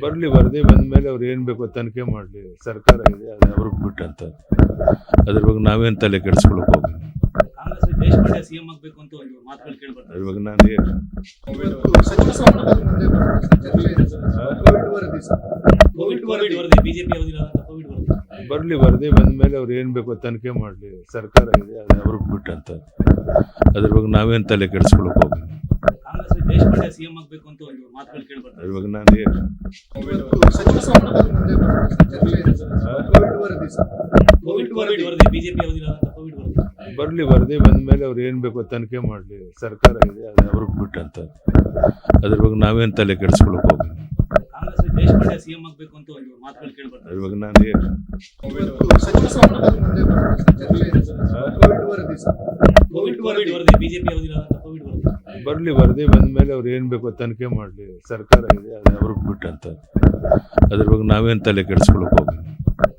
ಬರಲಿ ವರದಿ ಬಂದ ಮೇಲೆ ಅವ್ರು ಏನು ಬೇಕೋ ತನಿಖೆ ಮಾಡಲಿ. ಸರ್ಕಾರ ಇದೆ ಅದು ಅವ್ರಿಗೆ ಬಿಟ್ಟಂತ. ಅದ್ರ ಬಗ್ಗೆ ನಾವೇನು ತಲೆ ಕೆಡಿಸ್ಕೊಳಕ್ ಹೋಗಿ ಕಾಂಗ್ರೆಸ್ ದೇಶಪಾಂಡೆ ಸಿಎಂ ಆಗ್ಬೇಕು ಅಂತ ಒಂದು ಮಾತುಗಳು ಕೇಳಿ ಅದ್ರ ಬರ್ತದೆ ಬಗ್ಗೆ ನಾನು ಏನು ಬರಲಿ ವರದಿ ಬಂದ ಮೇಲೆ ಅವ್ರು ಏನು ಬೇಕೋ ತನಿಖೆ ಮಾಡಲಿ ಸರ್ಕಾರ ಇದೆ ಅದು ಅವ್ರಿಗೆ ಬಿಟ್ಟಂತ ಅದ್ರ ಬಗ್ಗೆ ನಾವೇನು ತಲೆ ಕೆಡಿಸ್ಕೊಳಕ್ ಹೋಗಿ ಕಾಂಗ್ರೆಸ್ ದೇಶಪಾಂಡೆ ಸಿಎಂ ಆಗ್ಬೇಕು ಅಂತ ಒಂದು ಮಾತುಗಳು ಕೇಳಿ ಅದ್ರ ಬಗ್ಗೆ ನಾನು ಏನು ಬರಲಿ ವರದಿ ಬಂದ ಮೇಲೆ ಅವ್ರು ಏನು ಬೇಕೋ ತನಿಖೆ ಮಾಡಲಿ ಸರ್ಕಾರ ಇದೆ ಅದು ಅವ್ರಿಗೆ ಬಿಟ್ಟಂತ ಅದ್ರ ಬಗ್ಗೆ ನಾವೇನು ತಲೆ ಕೆಡಿಸ್ಕೊಳಕ್ ಹೋಗಿ ದೇಶಪಾಂಡೆ ಸಿಎಂ ಆಗಬೇಕು ಅಂತ ಒಂದು ಮಾತುಗಳು ಕೇಳಿ ಬರ್ತದೆ ಇವಾಗ ನಾನು ಏನು ಕೋವಿಡ್ ವರದಿ ಕೋವಿಡ್ ವರದಿ. ಬಿಜೆಪಿ ಅವಧಿಲಾದಂತ ಕೋವಿಡ್ ವರದಿ. ಬರಲಿ ವರದಿ ಬಂದ ಮೇಲೆ ಅವ್ರು ಏನು ಬೇಕೋ ತನಿಖೆ ಮಾಡಲಿ. ಸರ್ಕಾರ ಇದೆ ಅದು ಅವ್ರಿಗೆ ಬಿಟ್ಟಂತ ಅದ್ರ ಬಗ್ಗೆ ನಾವೇನು ತಲೆ ಕೆಡಿಸ್ಕೊಳಕ್ ಹೋಗಿ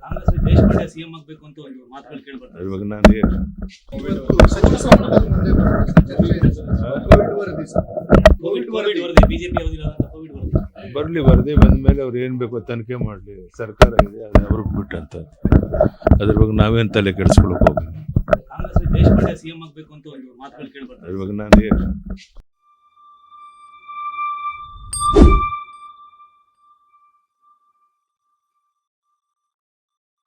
ಕಾಂಗ್ರೆಸ್ ದೇಶಪಾಂಡೆ ಸಿಎಂ ಆಗಬೇಕು ಅಂತ ಒಂದು ಮಾತುಗಳು ಕೇಳಿ ಬರ್ತದೆ ಬಗ್ಗೆ ನಾನು ಏನು ಕೋವಿಡ್ ವರದಿ ಬಿಜೆಪಿ ವರದಿ ಬರಲಿ ವರದಿ ಬಂದ ಮೇಲೆ ಅವ್ರು ಏನು ಬೇಕೋ ತನಿಖೆ ಮಾಡಲಿ ಸರ್ಕಾರ ಇದೆ ಅದು ಅವ್ರಿಗೆ ಬಿಟ್ಟಂತ ಅದ್ರ ಬಗ್ಗೆ ನಾವೇನು ತಲೆ ಕೆಡಿಸ್ಕೊಳಕ್ ಹೋಗಿ ಇವಾಗ ದೇಶಪಾಂಡೆ ಸಿಎಂ ಆಗ್ಬೇಕು ಅಂತ ಒಂದು ಮಾತುಗಳು ಕೇಳಿ ಬರ್ತದೆ ಅದ್ರ ಬಗ್ಗೆ ನಾನು ಏನು